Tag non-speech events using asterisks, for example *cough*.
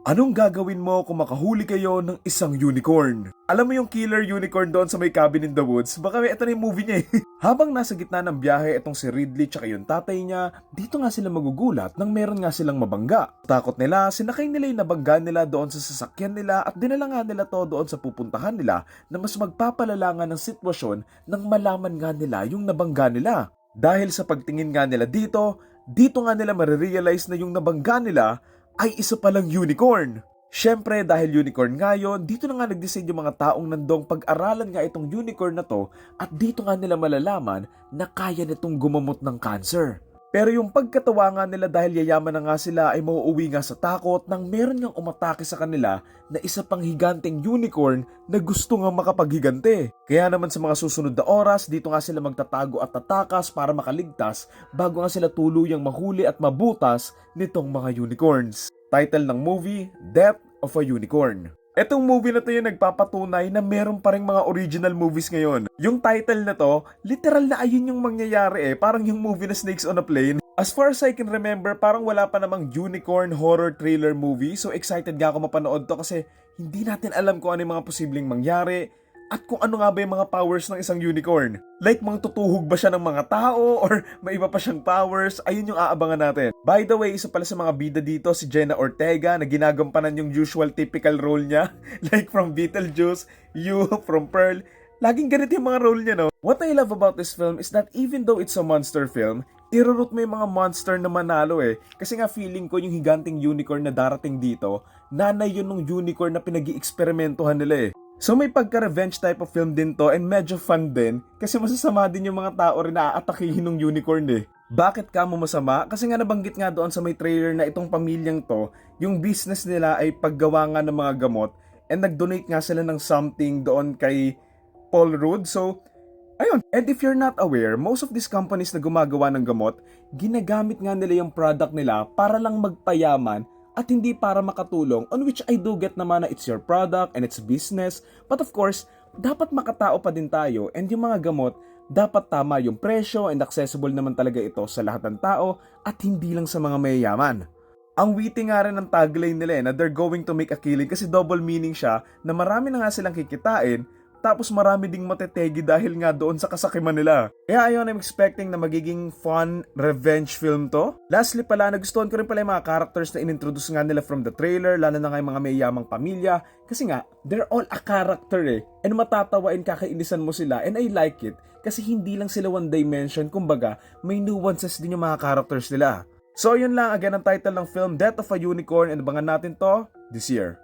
Anong gagawin mo kung makahuli kayo ng isang unicorn? Alam mo yung killer unicorn doon sa may cabin in the woods? Baka may ito na yung movie niya eh. *laughs* Habang nasa gitna ng biyahe itong si Ridley tsaka yung tatay niya, dito nga sila magugulat nang meron nga silang mabangga. Takot nila, sinakay nila yung nabangga nila doon sa sasakyan nila at dinala nga nila to doon sa pupuntahan nila na mas magpapalala nga ng sitwasyon nang malaman nga nila yung nabangga nila. Dahil sa pagtingin nga nila dito, dito nga nila marirealize na yung nabangga nila ay isa palang unicorn. Siyempre, dahil unicorn nga yun, dito na nga nag-decide yung mga taong nandong pag-aralan nga itong unicorn na to at dito nga nila malalaman na kaya nitong gumamot ng cancer. Pero yung pagkatawa nga nila dahil yayaman na nga sila ay mauuwi nga sa takot nang meron ngang umatake sa kanila na isa pang higanteng unicorn na gusto nga makapaghigante. Kaya naman sa mga susunod na oras, dito nga sila magtatago at tatakas para makaligtas bago nga sila tuluyang mahuli at mabutas nitong mga unicorns. Title ng movie, Death of a Unicorn. Etong movie na to yung nagpapatunay na meron pa rin mga original movies ngayon. Yung title na to, literal na ayun yung mangyayari eh. Parang yung movie na Snakes on a Plane. As far as I can remember, parang wala pa namang unicorn horror thriller movie. So excited nga ako mapanood to kasi hindi natin alam kung ano yung mga posibleng mangyari at kung ano nga ba yung mga powers ng isang unicorn. Like, mga tutuhog ba siya ng mga tao or *laughs* may iba pa siyang powers? Ayun yung aabangan natin. By the way, isa pala sa mga bida dito si Jenna Ortega na ginagampanan yung usual typical role niya. *laughs* like from Beetlejuice, You *laughs* from Pearl. Laging ganito yung mga role niya, no? What I love about this film is that even though it's a monster film, irurut mo yung mga monster na manalo eh. Kasi nga feeling ko yung higanting unicorn na darating dito, nanay yun ng unicorn na pinag eksperimentohan nila eh. So may pagka-revenge type of film din to and medyo fun din kasi masasama din yung mga tao rin na ng unicorn eh. Bakit ka mo masama? Kasi nga nabanggit nga doon sa may trailer na itong pamilyang to, yung business nila ay paggawa nga ng mga gamot and nag-donate nga sila ng something doon kay Paul Rudd. So, ayun. And if you're not aware, most of these companies na gumagawa ng gamot, ginagamit nga nila yung product nila para lang magpayaman at hindi para makatulong on which I do get naman na it's your product and it's business. But of course, dapat makatao pa din tayo and yung mga gamot, dapat tama yung presyo and accessible naman talaga ito sa lahat ng tao at hindi lang sa mga mayayaman. Ang witty nga rin ng tagline nila eh, na they're going to make a killing kasi double meaning siya na marami na nga silang kikitain tapos marami ding matetegi dahil nga doon sa kasakiman nila. Kaya ayun, I'm expecting na magiging fun revenge film to. Lastly pala, nagustuhan ko rin pala yung mga characters na inintroduce nga nila from the trailer, lalo na nga yung mga mayamang pamilya. Kasi nga, they're all a character eh. And matatawain kakainisan mo sila and I like it. Kasi hindi lang sila one dimension, kumbaga, may nuances din yung mga characters nila. So yun lang, again ang title ng film, Death of a Unicorn, and abangan natin to this year.